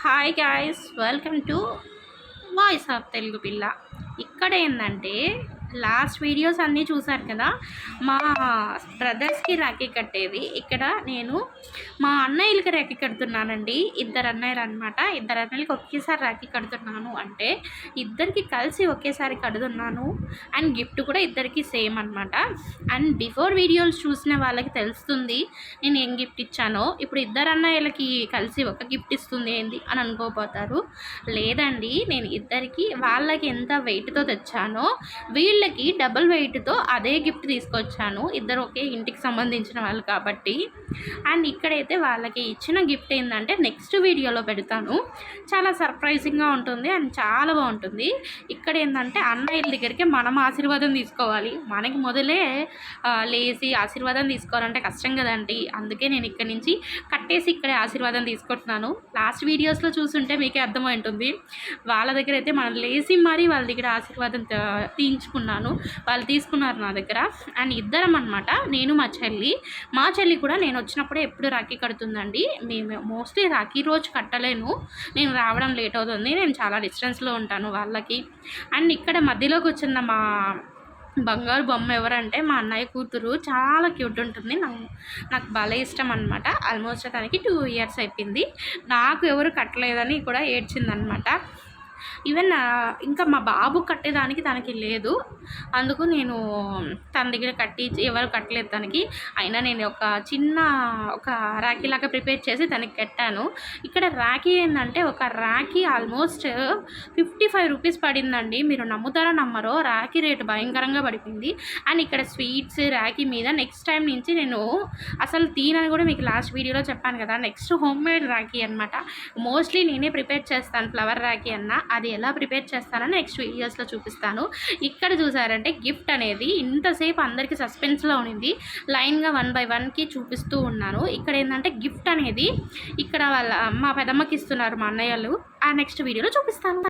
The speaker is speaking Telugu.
Hi guys welcome to voice of Telugu పిల్ల ఇక్కడ ఏంటంటే లాస్ట్ వీడియోస్ అన్నీ చూసారు కదా మా బ్రదర్స్కి రాఖీ కట్టేది ఇక్కడ నేను మా అన్నయ్యలకి రాఖీ కడుతున్నానండి. ఇద్దరు అన్నయ్యలు అనమాట ఇద్దరు అన్నయ్యలకి ఒకేసారి రాఖీ కడుతున్నాను. అంటే ఇద్దరికి కలిసి ఒకేసారి కడుతున్నాను. అండ్ గిఫ్ట్ కూడా ఇద్దరికి సేమ్ అనమాట అండ్ బిఫోర్ వీడియోస్ చూసిన వాళ్ళకి తెలుస్తుంది నేను ఏం గిఫ్ట్ ఇచ్చానో. ఇప్పుడు ఇద్దరు అన్నయ్యలకి కలిసి ఒక గిఫ్ట్ ఇస్తుంది ఏంది అని అనుకోపోతారు. లేదండి నేను ఇద్దరికి వాళ్ళకి ఎంత వెయిట్తో తెచ్చానో వీళ్ళు వీళ్ళకి డబుల్ వెయిట్తో అదే గిఫ్ట్ తీసుకొచ్చాను. ఇద్దరు ఒకే ఇంటికి సంబంధించిన వాళ్ళు కాబట్టి. అండ్ ఇక్కడైతే వాళ్ళకి ఇచ్చిన గిఫ్ట్ ఏంటంటే నెక్స్ట్ వీడియోలో పెడతాను. చాలా సర్ప్రైజింగ్గా ఉంటుంది అండ్ చాలా బాగుంటుంది. ఇక్కడ ఏంటంటే అన్నయ్యల దగ్గరికి మనం ఆశీర్వాదం తీసుకోవాలి. మనకి మొదలే లేచి ఆశీర్వాదం తీసుకోవాలంటే కష్టం కదండి. అందుకే నేను ఇక్కడ నుంచి కట్టేసి ఇక్కడే ఆశీర్వాదం తీసుకుంటున్నాను. లాస్ట్ వీడియోస్లో చూసుంటే మీకే అర్థమై ఉంటుంది వాళ్ళ దగ్గర అయితే మనం లేచి మరీ వాళ్ళ దగ్గర ఆశీర్వాదం తీయించుకున్నాం. తీసుకున్నాను. వాళ్ళు తీసుకున్నారు నా దగ్గర. అండ్ ఇద్దరం అనమాట నేను మా చెల్లి. మా చెల్లి కూడా నేను వచ్చినప్పుడే ఎప్పుడు రాఖీ కడుతుందండి. మేము మోస్ట్లీ రాఖీ రోజు కట్టలేను. నేను రావడం లేట్ అవుతుంది. నేను చాలా డిస్టెన్స్లో ఉంటాను వాళ్ళకి. అండ్ ఇక్కడ మధ్యలోకి వచ్చిన మా బంగారు బొమ్మ ఎవరంటే మా అన్నయ్య కూతురు. చాలా క్యూట్ ఉంటుంది. నాకు నాకు భలే ఇష్టం అనమాట ఆల్మోస్ట్ తనకి టూ ఇయర్స్ అయిపోయింది. నాకు ఎవరు కట్టలేదని కూడా ఏడ్చిందనమాట ఈవెన్ ఇంకా మా బాబు కట్టేదానికి తనకి లేదు. అందుకు నేను తన దగ్గర కట్టి ఎవరు కట్టలేదు తనకి. అయినా నేను ఒక చిన్న ఒక రాఖీ లాగా ప్రిపేర్ చేసి తనకి కట్టాను. ఇక్కడ రాఖీ ఏంటంటే ఒక rakhi almost fifty five rupees పడిందండి. మీరు నమ్ముతారో నమ్మరో రాఖీ రేటు భయంకరంగా పడిపోయింది. అండ్ ఇక్కడ స్వీట్స్ రాఖీ మీద నెక్స్ట్ టైం నుంచి నేను అసలు తీనని కూడా మీకు లాస్ట్ వీడియోలో చెప్పాను కదా. నెక్స్ట్ హోమ్ మేడ్ రాఖీ అనమాట మోస్ట్లీ నేనే ప్రిపేర్ చేస్తాను ఫ్లవర్ రాఖీ అన్న. అది ఎలా ప్రిపేర్ చేస్తానని నెక్స్ట్ వీడియోస్లో చూపిస్తాను. ఇక్కడ చూసారంటే గిఫ్ట్ అనేది ఇంతసేపు అందరికీ సస్పెన్స్లో ఉన్నింది లైన్గా వన్ బై వన్కి చూపిస్తూ ఉన్నాను. ఇక్కడ ఏంటంటే గిఫ్ట్ అనేది ఇక్కడ వాళ్ళ మా పెదమ్మకి ఇస్తున్నారు మా అన్నయ్యలు. ఆ నెక్స్ట్ వీడియోలో చూపిస్తాను.